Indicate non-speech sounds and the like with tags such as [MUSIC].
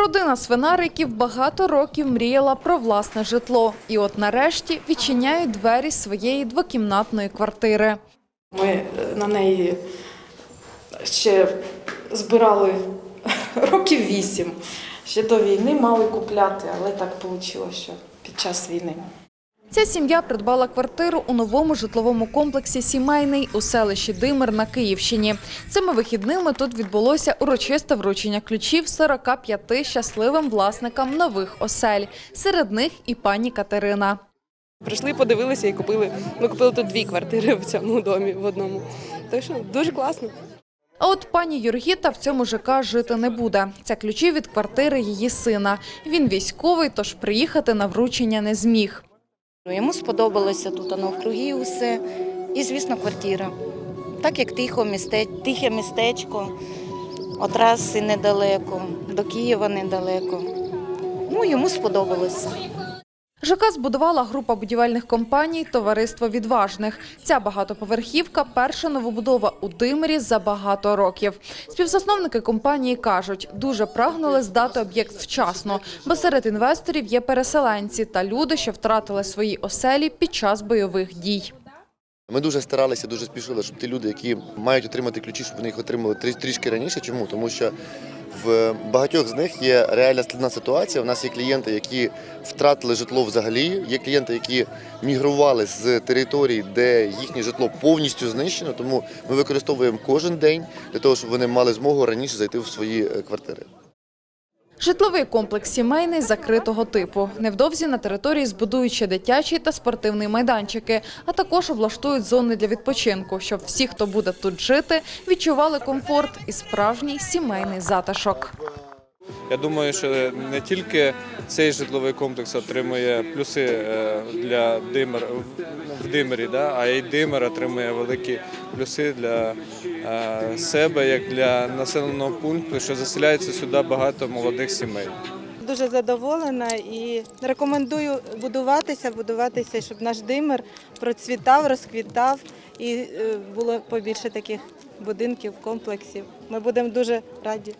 Родина свинариків багато років мріяла про власне житло. І от нарешті відчиняють двері своєї двокімнатної квартири. Ми е, на неї ще збирали [LAUGHS] років вісім. Ще до війни мали купляти, але так вийшло, що під час війни. Ця сім'я придбала квартиру у новому житловому комплексі «Сімейний» у селищі Димир на Київщині. Цими вихідними тут відбулося урочисте вручення ключів 45 щасливим власникам нових осель. Серед них і пані Катерина. Прийшли, подивилися і купили. Ми купили тут дві квартири в цьому домі в одному. Так що дуже класно. А от пані Юргіта в цьому ЖК жити не буде. Це ключі від квартири її сина. Він військовий, тож приїхати на вручення не зміг. Ну, Йому сподобалося тут навкруги усе. І, звісно, квартира. Так як тихо містечко, тихе містечко, от недалеко, до Києва недалеко. Ну, йому сподобалося. ЖК збудувала група будівельних компаній Товариство відважних. Ця багатоповерхівка перша новобудова у Димирі за багато років. Співзасновники компанії кажуть, дуже прагнули здати об'єкт вчасно, бо серед інвесторів є переселенці та люди, що втратили свої оселі під час бойових дій. Ми дуже старалися, дуже спішили, щоб ті люди, які мають отримати ключі, щоб вони їх отримали трі- трішки раніше. Чому? Тому що в багатьох з них є реальна складна ситуація. У нас є клієнти, які втратили житло взагалі, є клієнти, які мігрували з територій, де їхнє житло повністю знищено. Тому ми використовуємо кожен день для того, щоб вони мали змогу раніше зайти в свої е, квартири. Житловий комплекс сімейний закритого типу. Невдовзі на території збудують ще дитячі та спортивні майданчики, а також облаштують зони для відпочинку, щоб всі, хто буде тут жити, відчували комфорт і справжній сімейний затишок. Я думаю, що не тільки цей житловий комплекс отримує плюси е, для Димир в Димирі, да, а й Димир отримує великі плюси для е, себе, як для населеного пункту, що заселяється сюди багато молодих сімей. Дуже задоволена і рекомендую будуватися, будуватися, щоб наш димир процвітав, розквітав і е, було побільше таких будинків, комплексів. Ми будемо дуже раді.